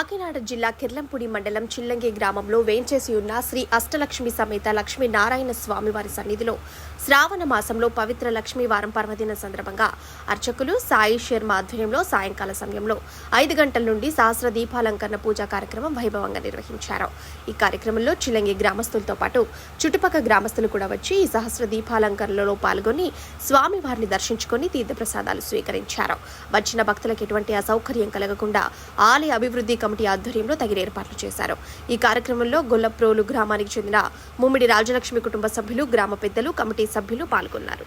కాకినాడ జిల్లా కిర్లంపూడి మండలం చిల్లంగి గ్రామంలో వేంచేసి ఉన్న శ్రీ అష్టలక్ష్మి సమేత లక్ష్మీ నారాయణ స్వామి వారి సన్నిధిలో శ్రావణ మాసంలో పవిత్ర లక్ష్మీ వారం పర్వదిన సందర్భంగా అర్చకులు సాయి శర్మ ఆధ్వర్యంలో సాయంకాల సమయంలో ఐదు గంటల నుండి సహస్ర దీపాలంకరణ పూజా కార్యక్రమం వైభవంగా నిర్వహించారు. ఈ కార్యక్రమంలో చిల్లంగి గ్రామస్తులతో పాటు చుట్టుపక్కల గ్రామస్తులు కూడా వచ్చి ఈ సహస్ర దీపాలంకరణలో పాల్గొని స్వామి వారిని దర్శించుకొని తీర్థప్రసాదాలు స్వీకరించారు. వచ్చిన భక్తులకు ఎటువంటి అసౌకర్యం కలగకుండా ఆలయ అభివృద్ధి కమిటీ ఆధ్వర్యంలో తగిన ఏర్పాట్లు చేశారు. ఈ కార్యక్రమంలో గొల్లప్రోలు గ్రామానికి చెందిన ముమ్మిడి రాజలక్ష్మి కుటుంబ సభ్యులు గ్రామ పెద్దలు కమిటీ సభ్యులు పాల్గొన్నారు.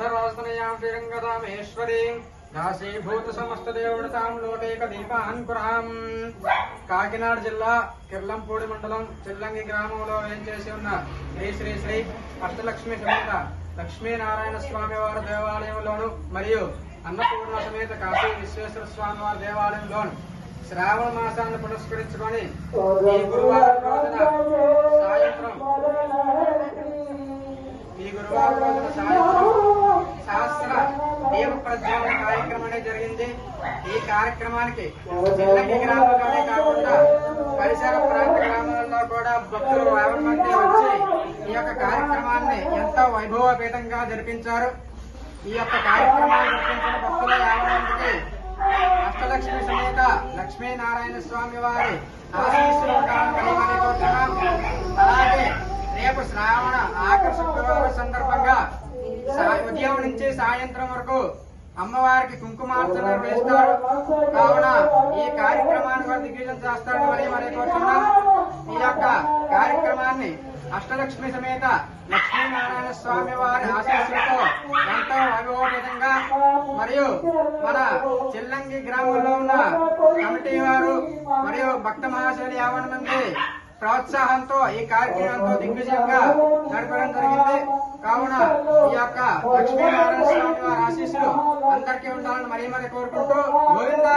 గంధర్వాసనయాం శ్రీరంగరామేశ్వరీం దాసీభూత సమస్త దేవుడతాం లోటేక దీపాన్ కాకినాడ జిల్లా కిర్లంపూడి మండలం చిల్లంగి గ్రామంలో వేంచేసి ఉన్న శ్రీ శ్రీ శ్రీ అష్టలక్ష్మి సమేత లక్ష్మీనారాయణ స్వామి వారి దేవాలయంలోను మరియు అన్నపూర్ణ సమేత కాశీ విశ్వేశ్వర స్వామి వారి దేవాలయంలోను శ్రావణ మాసాన్ని పురస్కరించుకొని ఈ గురువారం రోజున సాయంత్రం ఈ గురువారం రోజున సాయంత్రం ప్రజ్వలన కార్యక్రమం అనేది జరిగింది. ఈ కార్యక్రమానికి చిల్లంగి గ్రామంలోనే కాకుండా పరిసర ప్రాంత గ్రామాల్లో కూడా భక్తులు యాభై మంది వచ్చి ఈ యొక్క కార్యక్రమాన్ని ఎంతో వైభవపేతంగా జరిపించారు. ఈ యొక్క కార్యక్రమాన్ని జరిపించిన భక్తుల మందికి అష్టలక్ష్మి సమేత లక్ష్మీనారాయణ స్వామి వారి ఆశీస్సులు ఉండాలని అలాగే రేపు శ్రావణ శుక్రవారం సందర్భంగా సాయంత్రం వరకు అమ్మవారికి కుంకుమార్చన నిర్వహిస్తారు కావున ఈ కార్యక్రమాన్ని వారు దిగ్విజయం చేస్తారని కోరుతున్నాం ఈ యొక్క కార్యక్రమాన్ని అష్టలక్ష్మి సమేత లక్ష్మీనారాయణ స్వామి వారి ఆశీస్సులతో ఎంతో వైభవపేతంగా మరియు మన చిల్లంగి గ్రామంలో ఉన్న కమిటీ వారు మరియు భక్త మహాశైలి యావన మంది ప్రోత్సాహంతో ఈ కార్యక్రమంతో దిగ్విజయంగా నడపడం జరిగింది. కావున ఈ యొక్క లక్ష్మీనారాయణ స్వామి వారి ఆశీస్సులు అందరికీ ఉండాలని మరీ మరీ కోరుకుంటూ గోవిందా!